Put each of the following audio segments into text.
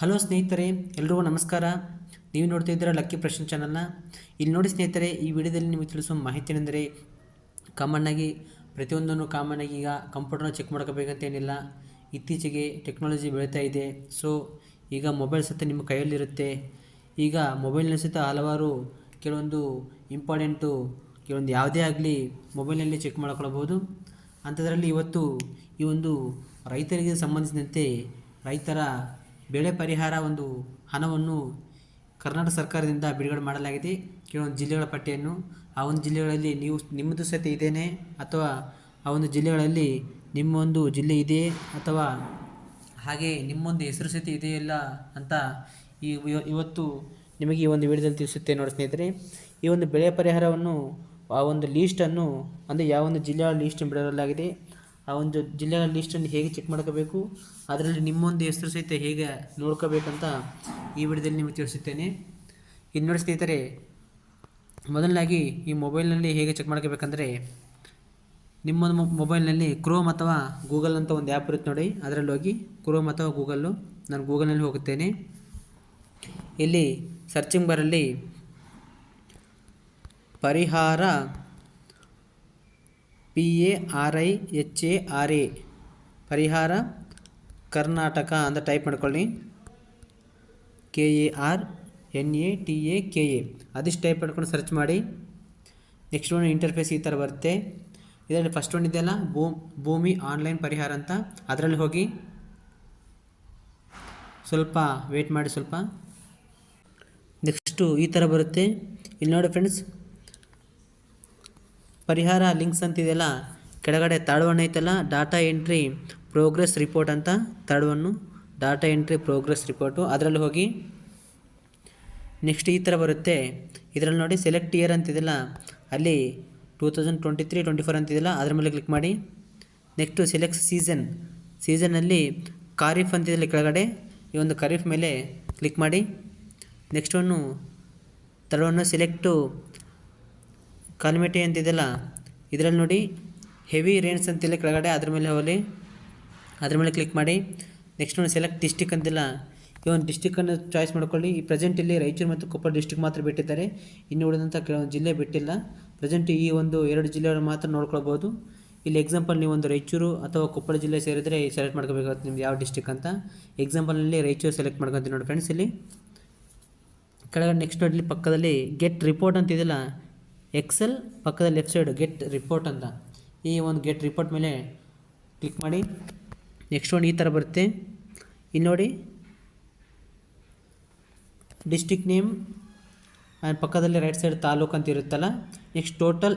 Hello ಸ್ನೇಹಿತರೆ, ಎಲ್ರಿಗೂ ನಮಸ್ಕಾರ. ನೀವು ನೋಡ್ತಾ ಇದ್ದೀರಾ ಲಕ್ಕಿ ಪ್ರಶ್ನೆ ಚಾನಲ್ನ. ಇಲ್ಲಿ ನೋಡಿ ಸ್ನೇಹಿತರೆ, ಈ ವಿಡಿಯೋದಲ್ಲಿ ನಿಮಗೆ ತಿಳಿಸುವ ಮಾಹಿತಿ ಏನೆಂದರೆ ಕಾಮನ್ ಆಗಿ, ಪ್ರತಿಯೊಂದನ್ನು ಕಾಮನ್ ಆಗಿ ಈಗ ಕಂಪ್ಯೂಟರ್ನ ಚೆಕ್ ಮಾಡ್ಕೋಬೇಕಂತ ಏನಿಲ್ಲ ಇತ್ತೀಚೆಗೆ ಟೆಕ್ನಾಲಜಿ ಬೆಳೀತಾ ಇದೆ. ಸೊ ಈಗ ಮೊಬೈಲ್ ಸಹಿತ ನಿಮ್ಮ ಕೈಯಲ್ಲಿರುತ್ತೆ. ಈಗ ಮೊಬೈಲ್ನ ಸಹಿತ ಹಲವಾರು ಕೆಲವೊಂದು ಇಂಪಾರ್ಟೆಂಟು ಕೆಲವೊಂದು ಯಾವುದೇ ಆಗಲಿ ಮೊಬೈಲ್ನಲ್ಲಿ ಚೆಕ್ ಮಾಡ್ಕೊಳ್ಬೋದು. ಅಂಥದ್ರಲ್ಲಿ ಇವತ್ತು ಈ ಒಂದು ರೈತರಿಗೆ ಸಂಬಂಧಿಸಿದಂತೆ ರೈತರ ಬೆಳೆ ಪರಿಹಾರ ಒಂದು ಹಣವನ್ನು ಕರ್ನಾಟಕ ಸರ್ಕಾರದಿಂದ ಬಿಡುಗಡೆ ಮಾಡಲಾಗಿದೆ. ಕೆಲವೊಂದು ಜಿಲ್ಲೆಗಳ ಪಟ್ಟಿಯನ್ನು ಆ ಒಂದು ಜಿಲ್ಲೆಗಳಲ್ಲಿ ನೀವು ನಿಮ್ಮದು ಸಹಿತ ಇದೇನೆ ಅಥವಾ ಆ ಒಂದು ಜಿಲ್ಲೆಗಳಲ್ಲಿ ನಿಮ್ಮೊಂದು ಜಿಲ್ಲೆ ಇದೆಯೇ ಅಥವಾ ಹಾಗೆ ನಿಮ್ಮೊಂದು ಹೆಸರು ಸಹಿತ ಇದೆಯಲ್ಲ ಅಂತ ಈ ಇವತ್ತು ನಿಮಗೆ ಈ ಒಂದು ವಿಡಿಯೋದಲ್ಲಿ ತಿಳಿಸುತ್ತೆ ನೋಡಿ ಸ್ನೇಹಿತರೆ. ಈ ಒಂದು ಬೆಳೆ ಪರಿಹಾರವನ್ನು ಆ ಒಂದು ಲೀಸ್ಟನ್ನು ಅಂದರೆ ಯಾವ ಒಂದು ಜಿಲ್ಲೆಯ ಲೀಸ್ಟನ್ನು ಬಿಡಲಾಗಿದೆ? ಆ ಒಂದು ಜಿಲ್ಲೆಗಳ ಲೀಸ್ಟನ್ನು ಹೇಗೆ ಚೆಕ್ ಮಾಡ್ಕೋಬೇಕು, ಅದರಲ್ಲಿ ನಿಮ್ಮೊಂದು ಹೆಸರು ಸಹಿತ ಹೇಗೆ ನೋಡ್ಕೋಬೇಕಂತ ಈ ವಿಡಿಯೋದಲ್ಲಿ ನಿಮಗೆ ತಿಳಿಸುತ್ತೇನೆ. ಇನ್ನು ನೋಡಿ ಸ್ನೇಹಿತರೆ ಮೊದಲನಾಗಿ ಈ ಮೊಬೈಲ್ನಲ್ಲಿ ಹೇಗೆ ಚೆಕ್ ಮಾಡ್ಕೋಬೇಕಂದ್ರೆ ನಿಮ್ಮ ಮೊಬೈಲ್ನಲ್ಲಿ ಕ್ರೋಮ್ ಅಥವಾ ಗೂಗಲ್ ಅಂತ ಒಂದು ಆ್ಯಪ್ ಇರುತ್ತೆ ನೋಡಿ, ಅದರಲ್ಲಿ ಹೋಗಿ ಕ್ರೋಮ್ ಅಥವಾ ಗೂಗಲ್ಲು ನಾನು ಗೂಗಲ್ನಲ್ಲಿ ಹೋಗುತ್ತೇನೆ. ಇಲ್ಲಿ ಸರ್ಚಿಂಗ್ ಬರಲ್ಲಿ Parihara P A R I H A R A Parihara, Karnataka ಅಂತ ಟೈಪ್ ಮಾಡ್ಕೊಳ್ಳಿ K A R N A T A K A ಅದಿಷ್ಟು ಟೈಪ್ ಮಾಡ್ಕೊಂಡು ಸರ್ಚ್ ಮಾಡಿ. ನೆಕ್ಸ್ಟ್ ಒಂದು ಇಂಟರ್ಫೇಸ್ ಈ ಥರ ಬರುತ್ತೆ. ಇದರಲ್ಲಿ ಫಸ್ಟ್ ಒಂದು ಇದೆಯಲ್ಲ, ಭೂ, ಭೂಮಿ ಆನ್ಲೈನ್ ಪರಿಹಾರ ಅಂತ. ಅದರಲ್ಲಿ ಹೋಗಿ ಸ್ವಲ್ಪ ವೇಟ್ ಮಾಡಿ ಸ್ವಲ್ಪ. ನೆಕ್ಸ್ಟು ಈ ಥರ ಬರುತ್ತೆ. ಇಲ್ಲಿ ನೋಡಿ ಫ್ರೆಂಡ್ಸ್ ಪರಿಹಾರ ಲಿಂಕ್ಸ್ ಅಂತಿದೆಯಲ್ಲ? ಕೆಳಗಡೆ ತಾಳ್ವಣ್ಣ ಐತಲ್ಲ? ಡಾಟಾ ಎಂಟ್ರಿ ಪ್ರೋಗ್ರೆಸ್ ರಿಪೋರ್ಟ್ ಅಂತ ತಾಳ್ವನ್ನು ಡಾಟಾ ಎಂಟ್ರಿ ಪ್ರೋಗ್ರೆಸ್ ರಿಪೋರ್ಟು. ಅದರಲ್ಲಿ ಹೋಗಿ ನೆಕ್ಸ್ಟ್ ಈ ಥರ ಬರುತ್ತೆ. ಇದರಲ್ಲಿ ನೋಡಿ ಸೆಲೆಕ್ಟ್ ಇಯರ್ ಅಂತಿದೆಯಲ್ಲ? ಅಲ್ಲಿ two thousand twenty three twenty four ಅಂತಿದೆಯಲ್ಲ? ಅದ್ರ ಮೇಲೆ ಕ್ಲಿಕ್ ಮಾಡಿ. Next select season. ಸೀಸನಲ್ಲಿ ಖಾರೀಫ್ ಅಂತಿದೆಯಲ್ಲ ಕೆಳಗಡೆ? ಈ ಒಂದು ಖರೀಫ್ ಮೇಲೆ ಕ್ಲಿಕ್ ಮಾಡಿ. ನೆಕ್ಸ್ಟ್ ಒಂದು ತಡವನ್ನು ಸೆಲೆಕ್ಟು ಕಾಲ್ಮೆಟಿ ಅಂತಿದೆಯಲ್ಲ, ಇದರಲ್ಲಿ ನೋಡಿ ಹೆವಿ ರೇನ್ಸ್ ಅಂತಿಲ್ಲ ಕೆಳಗಡೆ, ಅದ್ರ ಮೇಲೆ ಹೋಗಲಿ, ಅದ್ರ ಮೇಲೆ ಕ್ಲಿಕ್ ಮಾಡಿ. ನೆಕ್ಸ್ಟ್ ನೋಡಿ ಸೆಲೆಕ್ಟ್ ಡಿಸ್ಟಿಕ್ ಅಂತಿಲ್ಲ. ಈ ಒಂದು ಡಿಸ್ಟಿಕ್ಕನ್ನು ಚಾಯ್ಸ್ ಮಾಡ್ಕೊಳ್ಳಿ. ಈ ಪ್ರೆಸೆಂಟ್ ಇಲ್ಲಿ ರಾಯಚೂರು ಮತ್ತು ಕೊಪ್ಪಳ ಡಿಸ್ಟಿಕ್ ಮಾತ್ರ ಬಿಟ್ಟಿದ್ದಾರೆ. ಇನ್ನು ಉಳಿದಂಥ ಕೆಲವೊಂದು ಜಿಲ್ಲೆ ಬಿಟ್ಟಿಲ್ಲ. ಪ್ರೆಸೆಂಟ್ ಈ ಒಂದು ಎರಡು ಜಿಲ್ಲೆಗಳು ಮಾತ್ರ ನೋಡ್ಕೊಳ್ಬೋದು ಇಲ್ಲಿ ಎಕ್ಸಾಂಪಲ್ ನೀವು ಒಂದು ರಾಯಚೂರು ಅಥವಾ ಕೊಪ್ಪಳ ಜಿಲ್ಲೆ ಸೇರಿದರೆ ಸೆಲೆಕ್ಟ್ ಮಾಡ್ಕೋಬೇಕಾಗುತ್ತೆ ನಿಮ್ಗೆ ಯಾವ ಡಿಸ್ಟಿಕ್ ಅಂತ. ಎಕ್ಸಾಂಪಲ್ನಲ್ಲಿ ರಾಯಚೂರು ಸೆಲೆಕ್ಟ್ ಮಾಡ್ಕೊತೀನಿ ನೋಡಿ ಫ್ರೆಂಡ್ಸ್ ಇಲ್ಲಿ. ಕೆಳಗಡೆ ನೆಕ್ಸ್ಟ್ ಇಲ್ಲಿ ಪಕ್ಕದಲ್ಲಿ ಗೆಟ್ ರಿಪೋರ್ಟ್ ಅಂತಿದೆಯಲ್ಲ ಎಕ್ಸೆಲ್ ಪಕ್ಕದ ಲೆಫ್ಟ್ ಸೈಡ್ ಗೆಟ್ ರಿಪೋರ್ಟ್ ಅಂತ. ಈ ಒಂದು ಗೆಟ್ ರಿಪೋರ್ಟ್ ಮೇಲೆ ಕ್ಲಿಕ್ ಮಾಡಿ. ನೆಕ್ಸ್ಟ್ ಒಂದು ಈ ಥರ ಬರುತ್ತೆ. ಇಲ್ಲಿ ನೋಡಿ. ಡಿಸ್ಟಿಕ್ ನೇಮ್ ಆ್ಯಂಡ್ ಪಕ್ಕದಲ್ಲಿ ರೈಟ್ ಸೈಡ್ ತಾಲೂಕು ಅಂತ ಇರುತ್ತಲ್ಲ. ನೆಕ್ಸ್ಟ್ ಟೋಟಲ್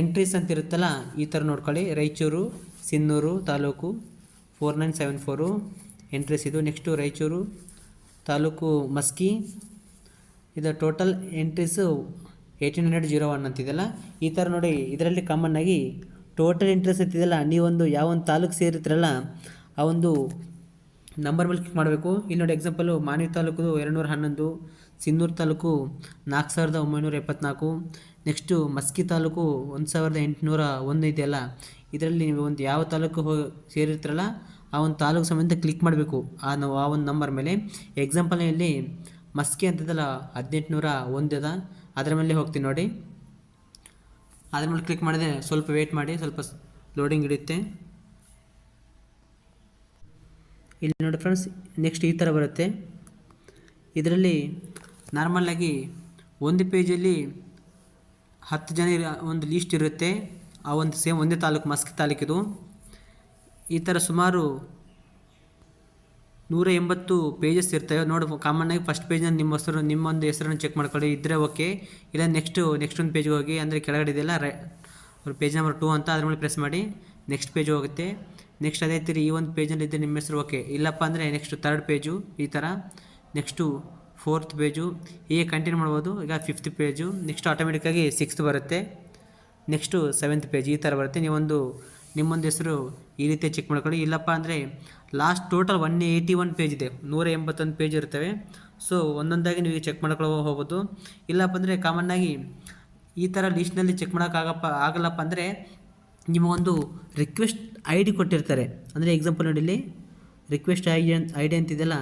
ಎಂಟ್ರೀಸ್ ಅಂತ ಇರುತ್ತಲ್ಲ, ಈ ಥರ ನೋಡ್ಕೊಳ್ಳಿ. Raichur, Sinnur, taluk four nine seven four entries ಇದು. ನೆಕ್ಸ್ಟು ರಾಯಚೂರು, ತಾಲೂಕು ಮಸ್ಕಿ. ಇದು total entries eighteen hundred zero one ಅಂತಿದೆಯಲ್ಲ? ಈ ಥರ ನೋಡಿ, ಇದರಲ್ಲಿ ಕಾಮನ್ ಆಗಿ ಟೋಟಲ್ ಇಂಟ್ರೆಸ್ಟ್ ಇರ್ತಿದೆಯಲ್ಲ, ನೀವೊಂದು ಯಾವ ಒಂದು ತಾಲೂಕು ಸೇರಿರ್ತೀರಲ್ಲ, ಆ ಒಂದು ನಂಬರ್ ಮೇಲೆ ಕ್ಲಿಕ್ ಮಾಡಬೇಕು. ಇಲ್ಲಿ ನೋಡಿ ಎಕ್ಸಾಂಪಲು ಮಾನ್ವಿ ತಾಲೂಕು ಎರಡು ನೂರ ಹನ್ನೊಂದು, ಸಿನ್ನೂರು ತಾಲೂಕು ನಾಲ್ಕು ಸಾವಿರದ ಒಂಬೈನೂರ ಎಪ್ಪತ್ನಾಲ್ಕು ನೆಕ್ಸ್ಟು ಮಸ್ಕಿ ತಾಲೂಕು ಒಂದು ಸಾವಿರದ ಎಂಟುನೂರ ಒಂದು ಇದೆಯಲ್ಲ, ಇದರಲ್ಲಿ ನೀವು ಒಂದು ಯಾವ ತಾಲೂಕು ಹೋ, ಸೇರಿರ್ತೀರಲ್ಲ, ಆ ಒಂದು ತಾಲೂಕು ಸಂಬಂಧ ಕ್ಲಿಕ್ ಮಾಡಬೇಕು, ಆ ನಾವು ಆ ಒಂದು ನಂಬರ್ ಮೇಲೆ. ಎಕ್ಸಾಂಪಲ್ನಲ್ಲಿ ಮಸ್ಕಿ ಅಂತದಲ್ಲ ಹದಿನೆಂಟುನೂರ ಒಂದದ ಅದರ ಮೇಲೆ ಹೋಗ್ತೀನಿ ನೋಡಿ. ಅದ್ರ ಮೇಲೆ ಕ್ಲಿಕ್ ಮಾಡಿದೆ ಸ್ವಲ್ಪ ವೇಟ್ ಮಾಡಿ, ಸ್ವಲ್ಪ ಲೋಡಿಂಗ್ ಹಿಡಿಯುತ್ತೆ. ಇಲ್ಲಿ ನೋಡಿ ಫ್ರೆಂಡ್ಸ್ ನೆಕ್ಸ್ಟ್ ಈ ಥರ ಬರುತ್ತೆ. ಇದರಲ್ಲಿ ನಾರ್ಮಲ್ಲಾಗಿ ಒಂದು ಪೇಜಲ್ಲಿ ಹತ್ತು ಜನ ಒಂದು ಲೀಸ್ಟ್ ಇರುತ್ತೆ. ಆ ಒಂದು ಸೇಮ್ ಒಂದೇ ತಾಲೂಕು ಮಸ್ಕಿ ತಾಲೂಕಿದು. ಈ ಥರ ಸುಮಾರು ನೂರ ಎಂಬತ್ತು ಪೇಜಸ್ ಇರ್ತವೆ. ನೋಡಿ ಕಾಮನ್ನಾಗಿ ಫಸ್ಟ್ ಪೇಜ್ನ ನಿಮ್ಮ ಹೆಸರು, ನಿಮ್ಮೊಂದು ಹೆಸರನ್ನು ಚೆಕ್ ಮಾಡ್ಕೊಳ್ಳಿ. ಇದ್ದರೆ ಓಕೆ ಇಲ್ಲ ನೆಕ್ಸ್ಟು ನೆಕ್ಸ್ಟ್ ಒಂದು ಪೇಜ್ಗೆ ಹೋಗಿ, ಅಂದರೆ ಕೆಳಗಡೆ ಇದೆಯಲ್ಲ ರೈ ಪೇಜ್ ನಂಬರ್ ಟೂ ಅಂತ ಅದ್ರ ಮೇಲೆ ಪ್ರೆಸ್ ಮಾಡಿ ನೆಕ್ಸ್ಟ್ ಪೇಜ್ ಹೋಗುತ್ತೆ. ನೆಕ್ಸ್ಟ್ ಅದೇ ರೀತಿ ಈ ಒಂದು ಪೇಜಲ್ಲಿ ಇದ್ದರೆ ನಿಮ್ಮ ಹೆಸರು ಓಕೆ ಇಲ್ಲಪ್ಪ ಅಂದರೆ ನೆಕ್ಸ್ಟ್ ತರ್ಡ್ ಪೇಜು ಈ ಥರ ನೆಕ್ಸ್ಟು ಫೋರ್ತ್ ಪೇಜು ಹೀಗೆ ಕಂಟಿನ್ಯೂ ಮಾಡ್ಬೋದು. ಈಗ ಫಿಫ್ತ್ ಪೇಜು ನೆಕ್ಸ್ಟ್ ಆಟೋಮೆಟಿಕ್ಕಾಗಿ ಸಿಕ್ಸ್ತ್ ಬರುತ್ತೆ. ನೆಕ್ಸ್ಟು ಸೆವೆಂತ್ ಪೇಜ್ ಈ ಥರ ಬರುತ್ತೆ. ನೀವೊಂದು ನಿಮ್ಮೊಂದು ಹೆಸರು ಈ ರೀತಿ ಚೆಕ್ ಮಾಡ್ಕೊಳ್ಳಿ. ಇಲ್ಲಪ್ಪ ಅಂದರೆ last total one eighty one page ಇದೆ. ನೂರ ಎಂಬತ್ತೊಂದು ಪೇಜ್ ಇರ್ತವೆ. ಸೊ ಒಂದೊಂದಾಗಿ ನೀವು ಚೆಕ್ ಮಾಡ್ಕೊಳ್ಳೋ ಹೋಗ್ಬೋದು. ಇಲ್ಲಪ್ಪ ಅಂದರೆ ಕಾಮನ್ನಾಗಿ ಈ ಥರ ಲೀಸ್ಟ್ನಲ್ಲಿ ಚೆಕ್ ಮಾಡೋಕ್ಕಾಗಪ್ಪ ಆಗಲ್ಲಪ್ಪ ಅಂದರೆ ನಿಮಗೊಂದು ರಿಕ್ವೆಸ್ಟ್ ಐ ಡಿ ಕೊಟ್ಟಿರ್ತಾರೆ. ಅಂದರೆ ಎಕ್ಸಾಂಪಲ್ ನೋಡಿ ಇಲ್ಲಿ. Request I D I D ಅಂತಿದೆಯಲ್ಲ?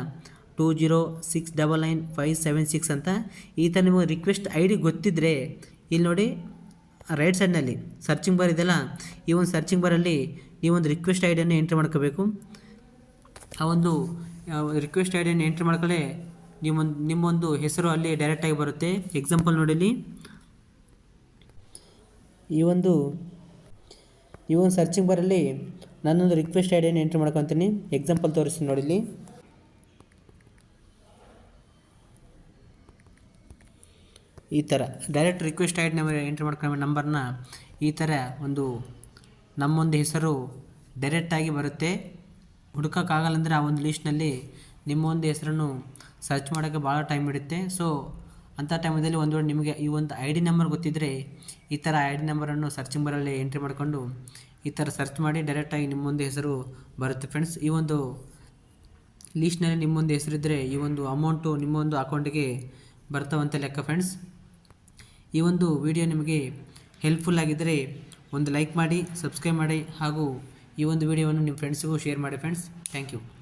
Two zero six double nine five seven six ಅಂತ. ಈ ಥರ ನಿಮಗೆ ರಿಕ್ವೆಸ್ಟ್ ಐ ಡಿ ಗೊತ್ತಿದ್ದರೆ ಇಲ್ಲಿ ನೋಡಿ. ರೈಟ್ ಸೈಡ್ನಲ್ಲಿ ಸರ್ಚಿಂಗ್ ಬಾರ್ ಇದೆಯಲ್ಲ, ಈ ಒಂದು ಸರ್ಚಿಂಗ್ ಬಾರಲ್ಲಿ ಒಂದು ರಿಕ್ವೆಸ್ಟ್ ಐ ಡಿಯನ್ನು ಎಂಟ್ರಿ ಮಾಡ್ಕೋಬೇಕು. ಆ ಒಂದು ರಿಕ್ವೆಸ್ಟ್ ಐ ಡಿಯನ್ನು ಎಂಟ್ರಿ ಮಾಡ್ಕೊಳ್ಳೆ ನಿಮ್ಮೊಂದು ನಿಮ್ಮೊಂದು ಹೆಸರು ಅಲ್ಲಿ ಡೈರೆಕ್ಟಾಗಿ ಬರುತ್ತೆ. ಎಕ್ಸಾಂಪಲ್ ನೋಡಲಿ ಈ ಒಂದು ಈ ಒಂದು ಸರ್ಚಿಂಗ್ ಬಾರಲ್ಲಿ ನಾನೊಂದು ರಿಕ್ವೆಸ್ಟ್ ಐ ಡಿಯನ್ನು ಎಂಟ್ರಿ ಮಾಡ್ಕೊತೀನಿ. ಎಕ್ಸಾಂಪಲ್ ತೋರಿಸ್ತೀನಿ ನೋಡಿಲಿ ಈ ಥರ. Direct request I D number entry ಮಾಡ್ಕೊಂಡ ನಂಬರ್ನ ಈ ಥರ ಒಂದು ನಮ್ಮೊಂದು ಹೆಸರು ಡೈರೆಕ್ಟಾಗಿ ಬರುತ್ತೆ. ಹುಡುಕೋಕ್ಕಾಗಲ್ಲ ಅಂದರೆ ಆ ಒಂದು ಲಿಸ್ಟ್ನಲ್ಲಿ ನಿಮ್ಮ ಒಂದು ಹೆಸರನ್ನು ಸರ್ಚ್ ಮಾಡೋಕ್ಕೆ ಭಾಳ ಟೈಮ್ ಹಿಡಿಯುತ್ತೆ ಸೊ ಅಂಥ ಟೈಮಲ್ಲಿ ಒಂದು ವೇಳೆ ನಿಮಗೆ ಈ ಒಂದು ಐ ಡಿ ನಂಬರ್ ಗೊತ್ತಿದ್ದರೆ ಈ ಥರ ಐ ಡಿ ನಂಬರನ್ನು ಸರ್ಚಿಂಗ್ ಬರಲ್ಲಿ ಎಂಟ್ರಿ ಮಾಡಿಕೊಂಡು ಈ ಥರ ಸರ್ಚ್ ಮಾಡಿ ಡೈರೆಕ್ಟಾಗಿ ನಿಮ್ಮೊಂದು ಹೆಸರು ಬರುತ್ತೆ ಫ್ರೆಂಡ್ಸ್ ಈ ಒಂದು ಲೀಸ್ಟ್ನಲ್ಲಿ ನಿಮ್ಮೊಂದು ಹೆಸರಿದ್ದರೆ ಈ ಒಂದು ಅಮೌಂಟು ನಿಮ್ಮೊಂದು ಅಕೌಂಟಿಗೆ ಬರ್ತಾವಂತ ಲೆಕ್ಕ ಫ್ರೆಂಡ್ಸ್ ಈ ಒಂದು ವಿಡಿಯೋ ನಿಮಗೆ ಹೆಲ್ಪ್ಫುಲ್ ಆಗಿದ್ದರೆ ಒಂದು ಲೈಕ್ ಮಾಡಿ ಸಬ್ಸ್ಕ್ರೈಬ್ ಮಾಡಿ ಹಾಗೂ ಈ ಒಂದು ವಿಡಿಯೋವನ್ನು ನಿಮ್ಮ ಫ್ರೆಂಡ್ಸಿಗೂ ಶೇರ್ ಮಾಡಿ ಫ್ರೆಂಡ್ಸ್ ಥ್ಯಾಂಕ್ ಯು